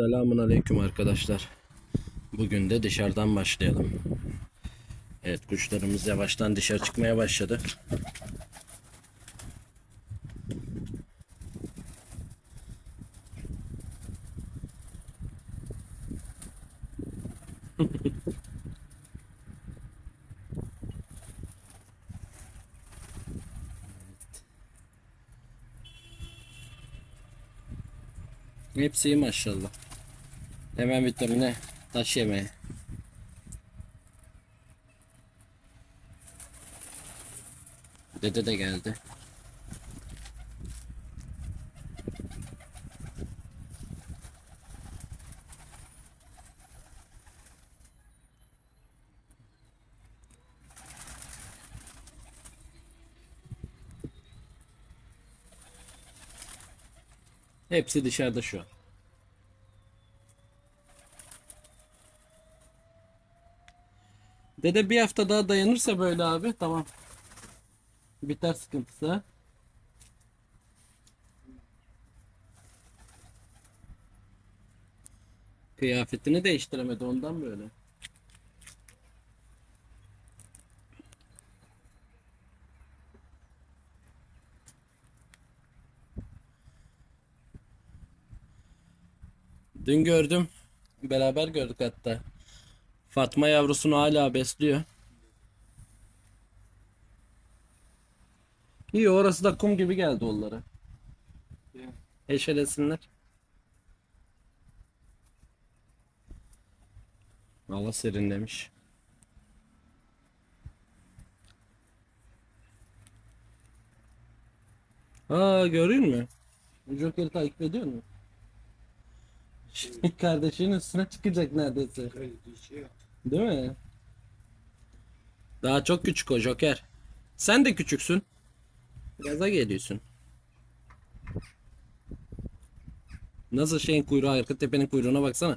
Selamun aleyküm arkadaşlar. Bugün de dışarıdan başlayalım. Evet kuşlarımız yavaştan dışarı çıkmaya başladı. Hepsi iyi maşallah. Hemen vitamine taş yemeye. Dede de geldi. Hepsi dışarıda şu an. Dede bir hafta daha dayanırsa böyle abi tamam. Biter sıkıntısı. Kıyafetini değiştiremedi ondan böyle. Dün gördüm. Beraber gördük hatta. Fatma yavrusunu hala besliyor. İyi orası da kum gibi geldi onlara. Eşelesinler. Hava serinlemiş. Aa görüyor musun? Joker'i takip ediyor? Şimdi kardeşinin üstüne çıkacak neredeyse. Değil mi? Daha çok küçük o Joker. Sen de küçüksün. Gaza geliyorsun. Nasıl şeyin kuyruğu arka tepenin kuyruğuna baksana.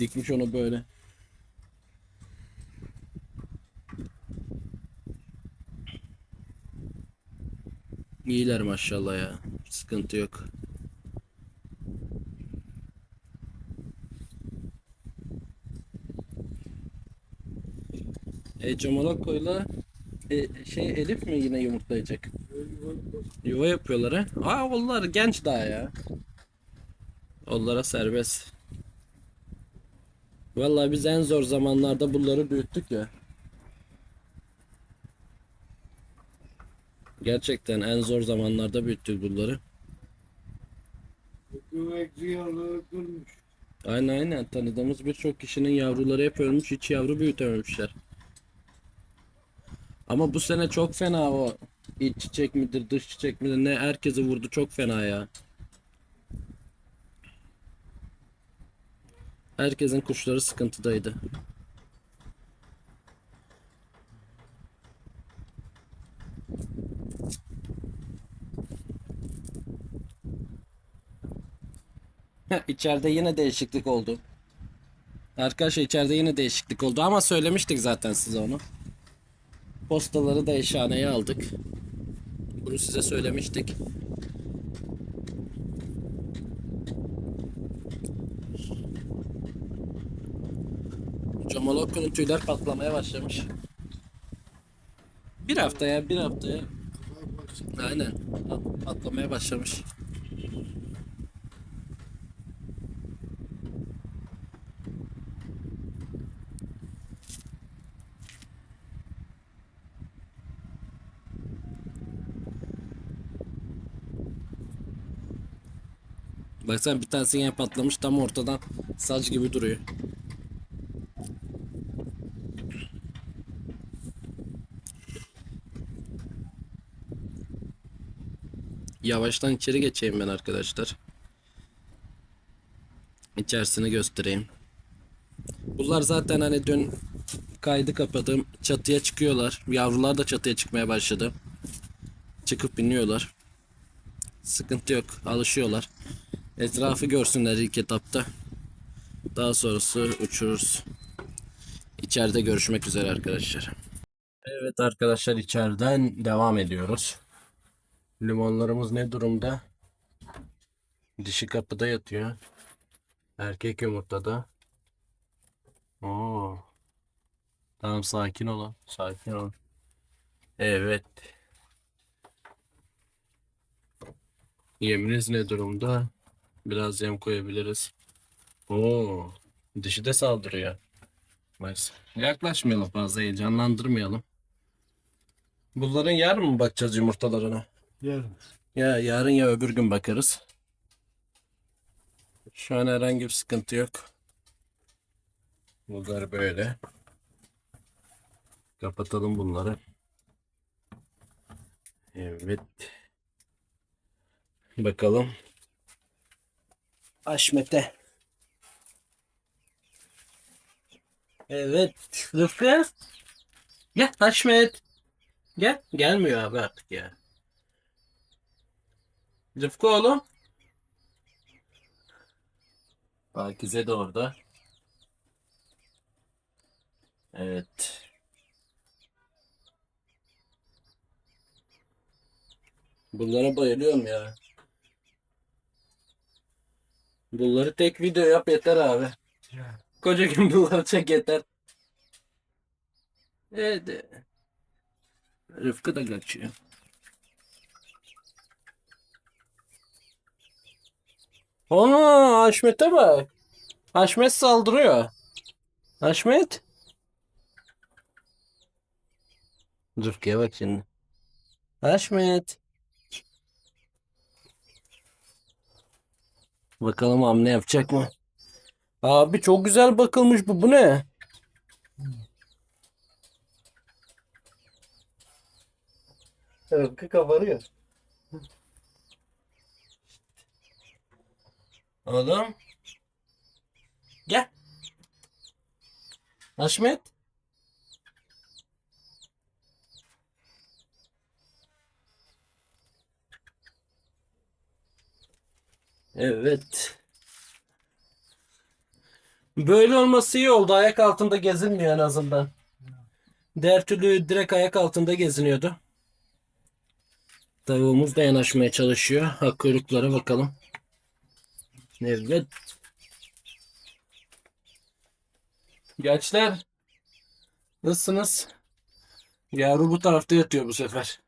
Dikmiş onu böyle. İyiler maşallah ya. Sıkıntı yok. E Camalako'yla e, şey Elif mi yine yumurtlayacak? Yuva yapıyorlar ha. Aa onlar genç daha ya. Onlara serbest. Vallahi biz en zor zamanlarda bunları büyüttük ya. Gerçekten en zor zamanlarda büyüttük bunları. Aynen aynen tanıdığımız birçok kişinin yavruları hep ölmüş hiç yavru büyütememişler. Ama bu sene çok fena o iç çiçek midir dış çiçek midir ne herkesi vurdu çok fena ya. Herkesin kuşları sıkıntıdaydı. İçeride yine değişiklik oldu. Arkadaşlar içeride yine değişiklik oldu ama söylemiştik zaten size onu. Postaları da eşhaneye aldık. Bunu size söylemiştik. Camaloko'nun tüyler patlamaya başlamış. Bir haftaya bir haftaya aynen pat- patlamaya başlamış. Baksana bir tanesi yine patlamış tam ortadan saç gibi duruyor. Yavaştan içeri geçeyim ben arkadaşlar. İçerisini göstereyim. Bunlar zaten hani dün kaydı kapadım. Çatıya çıkıyorlar. Yavrular da çatıya çıkmaya başladı. Çıkıp biniyorlar. Sıkıntı yok. Alışıyorlar. Etrafı görsünler ilk etapta. Daha sonrası uçururuz. İçeride görüşmek üzere arkadaşlar. Evet arkadaşlar içeriden devam ediyoruz. Limonlarımız ne durumda? Dişi kapıda yatıyor. Erkek yumurtada. Oo. Tamam sakin olun. Sakin olun. Evet. Yeminiz ne durumda? Biraz yem koyabiliriz. Oo. Dişi de saldırıyor. Neyse. Yaklaşmayalım fazla heyecanlandırmayalım. Bunların yarın mı bakacağız yumurtalarına? Yarın. Ya yarın ya öbür gün bakarız. Şu an herhangi bir sıkıntı yok. Bunlar böyle. Kapatalım bunları. Evet. Bakalım. Haşmet'e. Evet. Rıfkı. Gel Haşmet. Gel. Gelmiyor abi artık ya. Rıfkı oğlum. Pakize de orada. Evet. Bunlara bayılıyorum ya. Bunları tek video yap yeter abi. Koca gün bunları çek yeter. Evet. Rıfkı da kaçıyor. Ana Haşmet'e bak. Haşmet saldırıyor. Haşmet. Rıfkı'ya bak şimdi. Haşmet. Bakalım hamle yapacak mı? Abi çok güzel bakılmış bu. Bu ne? Rıfkı kabarıyor. Oğlum. Gel. Haşmet. Evet. Böyle olması iyi oldu. Ayak altında gezinmiyor en azından. Diğer direkt ayak altında geziniyordu. Tavuğumuz da yanaşmaya çalışıyor. Ha, kuyruklara bakalım. Evet. Gençler. Nasılsınız? Yavru bu tarafta yatıyor bu sefer.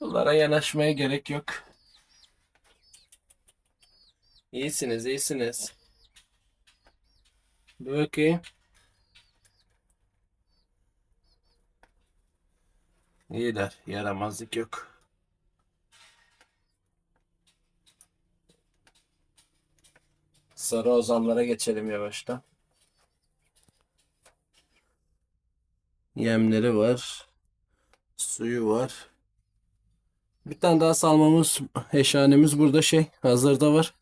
Bunlara yanaşmaya gerek yok. İyisiniz, iyisiniz. Dur bakayım. İyiler, yaramazlık yok. Sarı ozanlara geçelim yavaştan. Yemleri var. Suyu var. Bir tane daha salmamız, eşhanemiz burada şey hazırda var.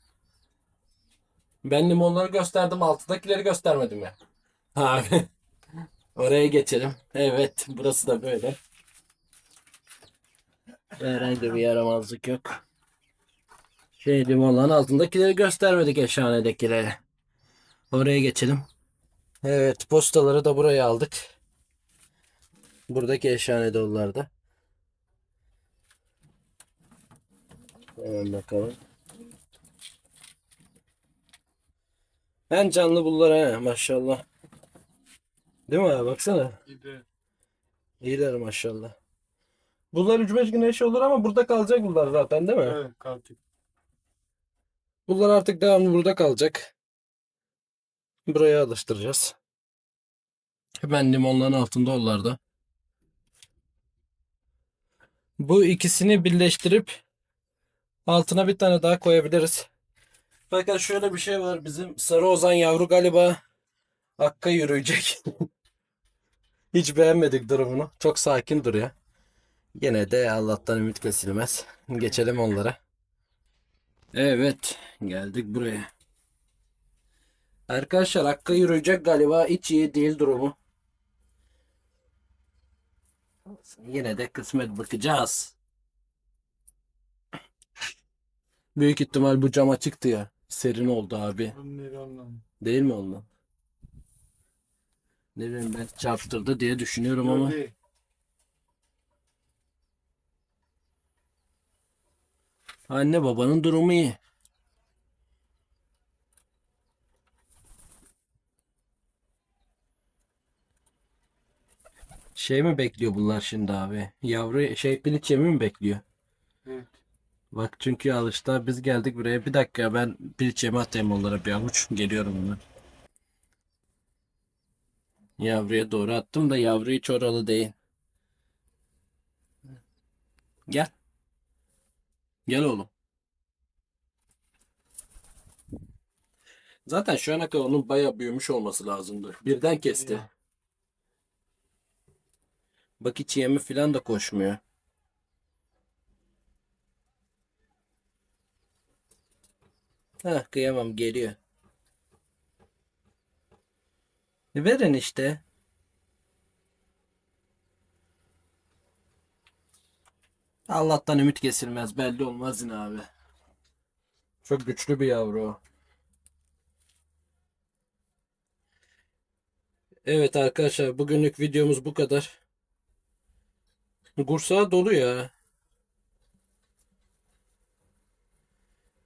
Ben limonları gösterdim, altıdakileri göstermedim ya. Abi. Oraya geçelim. Evet, burası da böyle. Herhangi bir yaramazlık yok. Şey limonların altındakileri göstermedik eşhanedekileri. Oraya geçelim. Evet, postaları da buraya aldık. Buradaki eşhane dolularda. Hemen bakalım. En canlı bunlar ha maşallah. Değil mi abi baksana. De İyiler maşallah. Bunlar 3-5 gün eşi olur ama burada kalacak bunlar zaten değil mi? evet, kalktık. Bunlar artık devamlı burada kalacak. Buraya alıştıracağız. Hemen limonların altında onlarda. Bu ikisini birleştirip altına bir tane daha koyabiliriz. Fakat şöyle bir şey var. Bizim sarı ozan yavru galiba Hakk'a yürüyecek. Hiç beğenmedik durumunu. Çok sakin duruyor. Yine de Allah'tan ümit kesilmez. Geçelim onlara. Evet, geldik buraya. Arkadaşlar Hakk'a yürüyecek galiba hiç iyi değil durumu. Yine de kısmet bakacağız. Büyük ihtimal bu cam açıktı ya. Serin oldu abi. Değil mi ondan? Ne bileyim ben çarptırdı diye düşünüyorum ama. Anne babanın durumu iyi. Şey mi bekliyor bunlar şimdi abi? Yavru şey piliçe mi bekliyor? Evet. Bak çünkü alışta biz geldik buraya. Bir dakika ben piliç yemi atayım onlara bir avuç. Geliyorum hemen. Yavruya doğru attım da yavru hiç oralı değil. Gel. Gel oğlum. Zaten şu ana kadar onun bayağı büyümüş olması lazımdı. Birden kesti. Bak hiç yemi falan da koşmuyor. Heh kıyamam geliyor. E, Verin işte. Allah'tan ümit kesilmez. Belli olmaz yine abi. Çok güçlü bir yavru. Evet arkadaşlar bugünlük videomuz bu kadar. Gursağı dolu ya.